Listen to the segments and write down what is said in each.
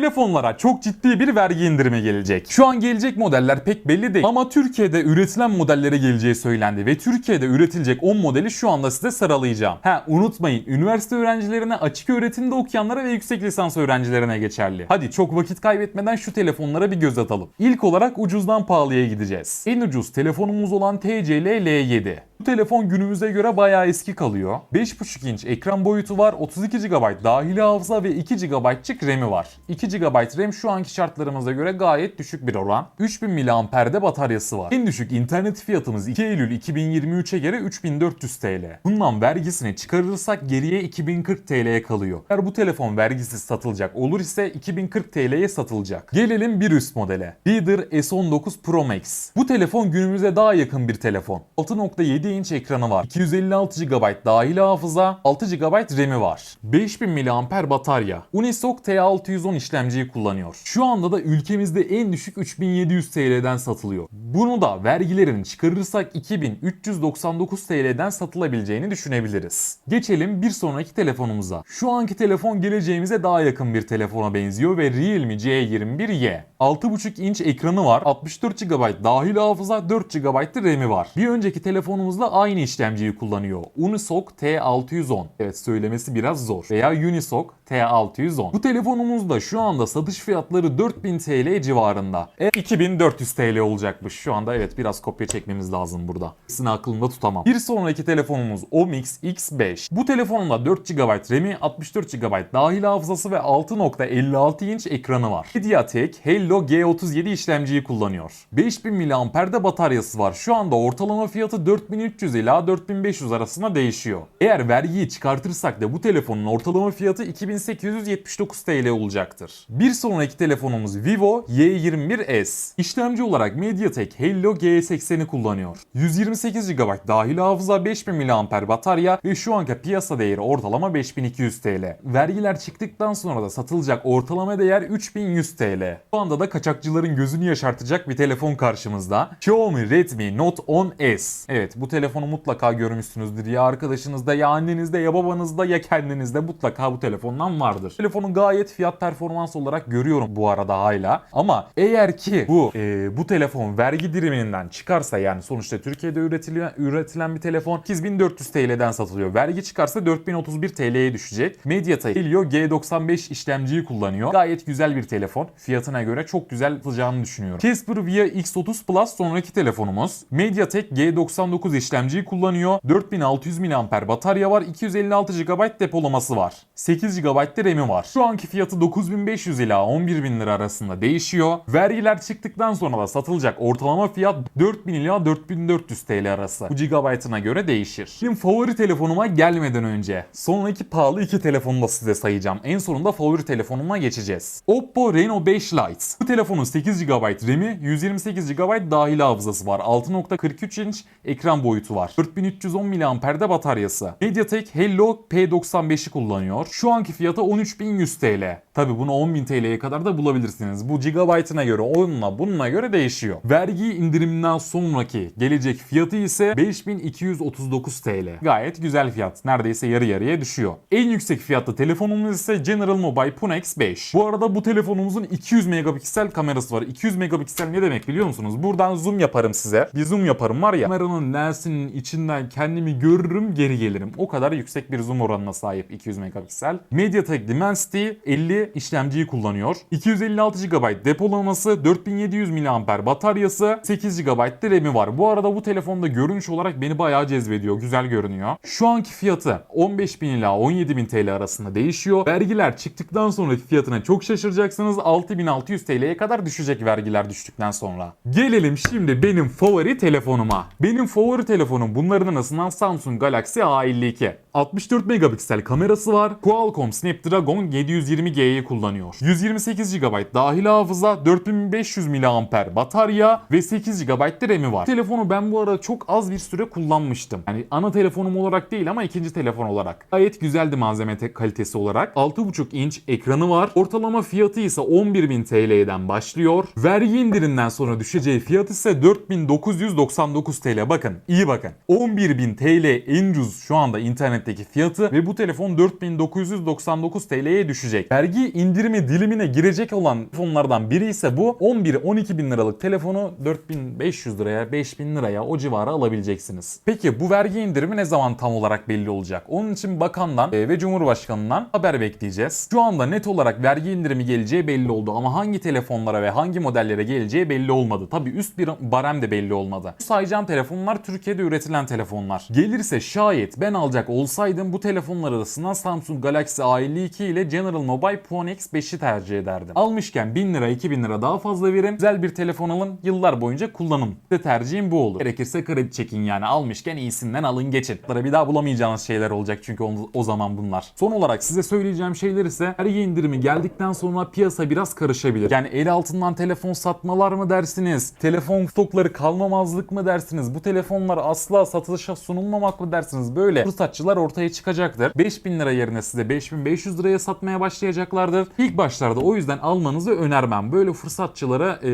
telefonlara çok ciddi bir vergi indirimi gelecek. Şu an gelecek modeller pek belli değil ama Türkiye'de üretilen modellere geleceği söylendi ve Türkiye'de üretilecek 10 modeli şu anda size sıralayacağım. Ha unutmayın üniversite öğrencilerine, açık öğretimde okuyanlara ve yüksek lisans öğrencilerine geçerli. Hadi çok vakit kaybetmeden şu telefonlara bir göz atalım. İlk olarak ucuzdan pahalıya gideceğiz. En ucuz telefonumuz olan TCL L7. Bu telefon günümüze göre bayağı eski kalıyor. 5.5 inç ekran boyutu var, 32 GB dahili hafıza ve 2 GB'lık RAM'i var. 2 GB RAM şu anki şartlarımıza göre gayet düşük bir oran. 3000 mAh'de bataryası var. En düşük internet fiyatımız 2 Eylül 2023'e göre 3400 TL. Bundan vergisini çıkarırsak geriye 2040 TL'ye kalıyor. Eğer bu telefon vergisiz satılacak olur ise 2040 TL'ye satılacak. Gelelim bir üst modele. Reader S19 Pro Max. Bu telefon günümüze daha yakın bir telefon. 6.7 inç ekranı var. 256 GB dahili hafıza, 6 GB RAM'i var. 5000 mAh batarya. Unisoc T610 işlemciyi kullanıyor. Şu anda da ülkemizde en düşük 3700 TL'den satılıyor. Bunu da vergilerini çıkarırsak 2399 TL'den satılabileceğini düşünebiliriz. Geçelim bir sonraki telefonumuza. Şu anki telefon geleceğimize daha yakın bir telefona benziyor ve Realme C21y. 6.5 inç ekranı var, 64 GB dahil hafıza, 4 GB RAM'i var. Bir önceki telefonumuzda aynı işlemciyi kullanıyor. Unisoc T610. Evet söylemesi biraz zor. Veya Unisoc T610. Bu telefonumuzda şu anda satış fiyatları 4000 TL civarında. E, 2400 TL olacakmış. Şu anda evet biraz kopya çekmemiz lazım burada. İkisini aklımda tutamam. Bir sonraki telefonumuz Omix X5. Bu telefonda 4 GB RAM'i, 64 GB dahil hafızası ve 6.56 inç ekranı var. Mediatek Hello G37 işlemciyi kullanıyor. 5000 mAh'de bataryası var. Şu anda ortalama fiyatı 4300 ila 4500 arasında değişiyor. Eğer vergiyi çıkartırsak da bu telefonun ortalama fiyatı 2879 TL olacaktır. Bir sonraki telefonumuz Vivo Y21s. İşlemci olarak Mediatek Helio G80'i kullanıyor. 128 GB dahil hafıza 5000 mAh batarya ve şu anki piyasa değeri ortalama 5200 TL. Vergiler çıktıktan sonra da satılacak ortalama değer 3100 TL. Bu anda da kaçakçıların gözünü yaşartacak bir telefon karşımızda. Xiaomi Redmi Note 10s. Evet bu telefonu mutlaka görmüşsünüzdür. Ya arkadaşınızda ya annenizde ya babanızda ya kendinizde mutlaka bu telefondan vardır. Telefonu gayet fiyat performans olarak görüyorum bu arada hala. Ama eğer ki bu e, bu telefon vergi diriminden çıkarsa yani sonuçta Türkiye'de üretilen, üretilen bir telefon 8400 TL'den satılıyor. Vergi çıkarsa 4031 TL'ye düşecek. Mediatek Helio G95 işlemciyi kullanıyor. Gayet güzel bir telefon. Fiyatına göre çok güzel satılacağını düşünüyorum. Casper Via X30 Plus sonraki telefonumuz. Mediatek G99 işlemciyi kullanıyor. 4600 mAh batarya var. 256 GB depolaması var. 8 GB de RAM'i var. Şu anki fiyatı 9500 ila 11.000 lira arasında değişiyor. Vergiler çıktıktan sonra da satılacak ortalama fiyat 4000 ila 4400 TL arası. Bu GB'ına göre değişir. Şimdi favori telefonuma gelmeden önce sonraki pahalı iki telefonu da size sayacağım. En sonunda favori telefonuma geçeceğiz. Oppo Reno 5 Lite. Bu telefonun 8 GB RAM'i, 128 GB dahil hafızası var. 6.43 inç ekran boyutu var. 4310 mAh'de bataryası. Mediatek Hello P95'i kullanıyor. Şu anki fiyatı 13100 TL. Tabi bunu 10.000 TL'ye kadar da bulabilirsiniz. Bu gigabaytına göre, onunla bununla göre değişiyor. Vergi indiriminden sonraki gelecek fiyatı ise 5239 TL. Gayet güzel fiyat. Neredeyse yarı yarıya düşüyor. En yüksek fiyatlı telefonumuz ise General Mobile Punex 5. Bu arada bu telefonumuzun 200 megapiksel kamerası var. 200 megapiksel ne demek biliyor musunuz? Buradan zoom yaparım size. Bir zoom yaparım var ya. Kameranın lensinin içinden kendimi görürüm geri gelirim. O kadar yüksek bir zoom oranına sahip 200 megapiksel. Mediatek Dimensity 50 işlemciyi kullanıyor. 256 GB depolaması, 4700 mAh bataryası, 8 GB de RAM'i var. Bu arada bu telefonda görünüş olarak beni bayağı cezbediyor. Güzel görünüyor. Şu anki fiyatı 15.000 ila 17.000 TL arasında değişiyor. Vergiler çıktıktan sonraki fiyatına çok şaşıracaksınız. 6600 TL'ye kadar düşecek vergiler düştükten sonra. Gelelim şimdi benim favori telefonuma. Benim favori telefonum bunların arasından Samsung Galaxy A52. 64 megapiksel kamerası var. Qualcomm Snapdragon 720G'yi kullanıyor. 128 GB dahil hafıza, 4500 mAh batarya ve 8 GB RAM'i var. Telefonu ben bu arada çok az bir süre kullanmıştım. Yani ana telefonum olarak değil ama ikinci telefon olarak. Gayet güzeldi malzeme te- kalitesi olarak. 6.5 inç ekranı var. Ortalama fiyatı ise 11.000 TL'den başlıyor. Vergi indirimden sonra düşeceği fiyat ise 4999 TL. Bakın iyi bakın. 11.000 TL en ucuz şu anda internette internetteki fiyatı ve bu telefon 4999 TL'ye düşecek. Vergi indirimi dilimine girecek olan telefonlardan biri ise bu 11-12 bin liralık telefonu 4500 liraya 5000 liraya o civara alabileceksiniz. Peki bu vergi indirimi ne zaman tam olarak belli olacak? Onun için bakandan e, ve Cumhurbaşkanından haber bekleyeceğiz. Şu anda net olarak vergi indirimi geleceği belli oldu ama hangi telefonlara ve hangi modellere geleceği belli olmadı. Tabi üst bir barem de belli olmadı. Bu sayacağım telefonlar Türkiye'de üretilen telefonlar. Gelirse şayet ben alacak olsaydım bu telefonlar arasından Samsung Galaxy A52 ile General Mobile Phone X5'i tercih ederdim. Almışken 1000 lira 2000 lira daha fazla verin. Güzel bir telefon alın. Yıllar boyunca kullanın. De tercihim bu olur. Gerekirse kredi çekin yani. Almışken iyisinden alın geçin. Bir daha bulamayacağınız şeyler olacak çünkü o, zaman bunlar. Son olarak size söyleyeceğim şeyler ise vergi indirimi geldikten sonra piyasa biraz karışabilir. Yani el altından telefon satmalar mı dersiniz? Telefon stokları kalmamazlık mı dersiniz? Bu telefonlar asla satışa sunulmamak mı dersiniz? Böyle fırsatçılar ortaya çıkacaktır. 5000 lira yerine size 5500 liraya satmaya başlayacaklardır. İlk başlarda o yüzden almanızı önermem. Böyle fırsatçılara e,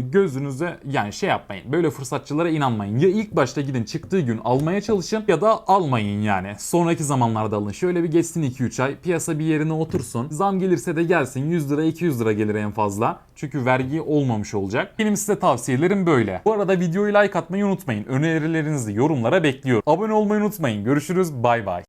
gözünüze yani şey yapmayın. Böyle fırsatçılara inanmayın. Ya ilk başta gidin çıktığı gün almaya çalışın ya da almayın yani. Sonraki zamanlarda alın. Şöyle bir geçsin 2-3 ay. Piyasa bir yerine otursun. Zam gelirse de gelsin. 100 lira 200 lira gelir en fazla. Çünkü vergi olmamış olacak. Benim size tavsiyelerim böyle. Bu arada videoyu like atmayı unutmayın. Önerilerinizi yorumlara bekliyorum. Abone olmayı unutmayın. Görüşürüz. Bay bay.